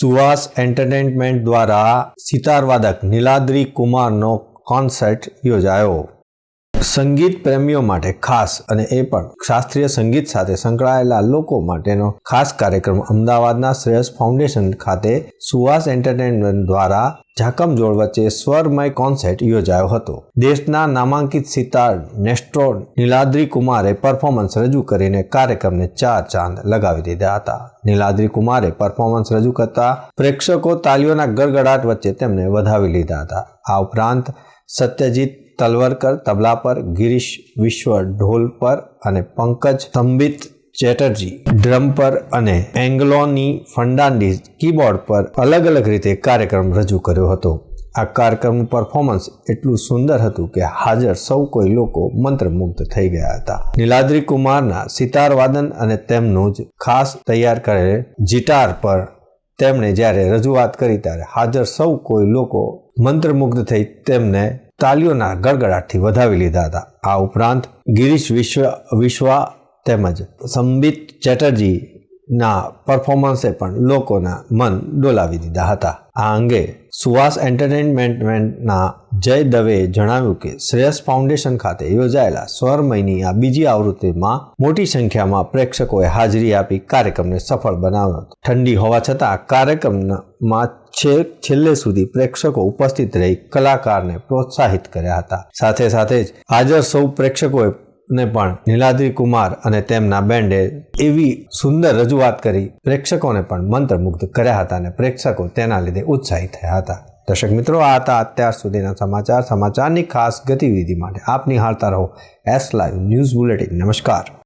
Suhas entertainment દ્વારા સિતારવાદક નીલાદ્રી કુમારનો concert યોજાયો. સંગીત પ્રેમીઓ માટે ખાસ અને એ પણ શાસ્ત્રીય સંગીત સાથે સંકળાયેલા લોકો માટેનો ખાસ કાર્યક્રમ અમદાવાદના શ્રેયસ ફાઉન્ડેશન ખાતે સુહાસ એન્ટરટેનમેન્ટ દ્વારા ઝાકમજોળ વચ્ચે સ્વરમય કોન્સર્ટ યોજાયો હતો. દેશના નામાંકિત સિતાર નેસ્ટ્રો નીલાદ્રી કુમારે પરફોર્મન્સ રજૂ કરીને કાર્યક્રમને ચાર ચાંદ લગાવી દીધા હતા. નીલાદ્રી કુમારે પરફોર્મન્સ રજૂ કરતા પ્રેક્ષકો તાલીઓના ગડગડાટ વચ્ચે તેમને વધાવી લીધા હતા. આ ઉપરાંત સત્યજીત તલવરકર તબલા પર, ગિરીશ વિશ્વ ઢોલ પર અને પંકજ સંબિત ચેટર્જી ડ્રમ પર અને એંગ્લોની ફંડાન્ડીઝ કીબોર્ડ પર અલગ અલગ રીતે કાર્યક્રમ રજૂ કર્યો હતો. આ કાર્યક્રમનું પરફોર્મન્સ એટલું સુંદર હતું કે હાજર સૌ કોઈ લોકો મંત્રમુગ્ધ થઈ ગયા હતા. નીલાદ્રી કુમારના સિતાર વાદન અને તેમનું જ ખાસ તૈયાર કરેલ જીટાર પર તેમણે જ્યારે રજૂઆત કરી ત્યારે હાજર સૌ કોઈ લોકો મંત્રમુગ્ધ થઈ તેમને તાલીઓના ગડગડાટથી વધાવી લીધા હતા. આ ઉપરાંત ગિરીશ વિશ્વ, વિશ્વા તેમજ સંબિત ચેટર્જીના પરફોર્મન્સે પણ લોકોના મન ડોલાવી દીધા હતા. આ અંગે સુવાસ એન્ટરટેનમેન્ટના જય દવેએ જણાવ્યું કે શ્રેયસ ફાઉન્ડેશન ખાતે યોજાયેલા સ્વરમયની આ બીજી આવૃત્તિમાં મોટી સંખ્યામાં પ્રેક્ષકોએ હાજરી આપી કાર્યક્રમને સફળ બનાવ્યો ઠંડી હોવા છતાં કાર્યક્રમમાં છેલ્લે સુધી પ્રેક્ષકો ઉપસ્થિત રહી કલાકારને પ્રોત્સાહિત કર્યા હતા. સાથે સાથે જ હાજર સૌ પ્રેક્ષકોએ ને પણ નીલાદ્રી કુમાર અને તેમના બેન્ડે એવી સુંદર રજૂઆત કરી પ્રેક્ષકોને પણ મંત્રમુગ્ધ કર્યા હતા અને પ્રેક્ષકો તેના લીધે ઉત્સાહિત થયા હતા. દર્શક મિત્રો, આ હતા અત્યાર સુધીના સમાચાર. સમાચારની ખાસ ગતિવિધિ માટે આપ નિહાળતા રહો. એસ લાઈવ ન્યૂઝ બુલેટિન નમસ્કાર.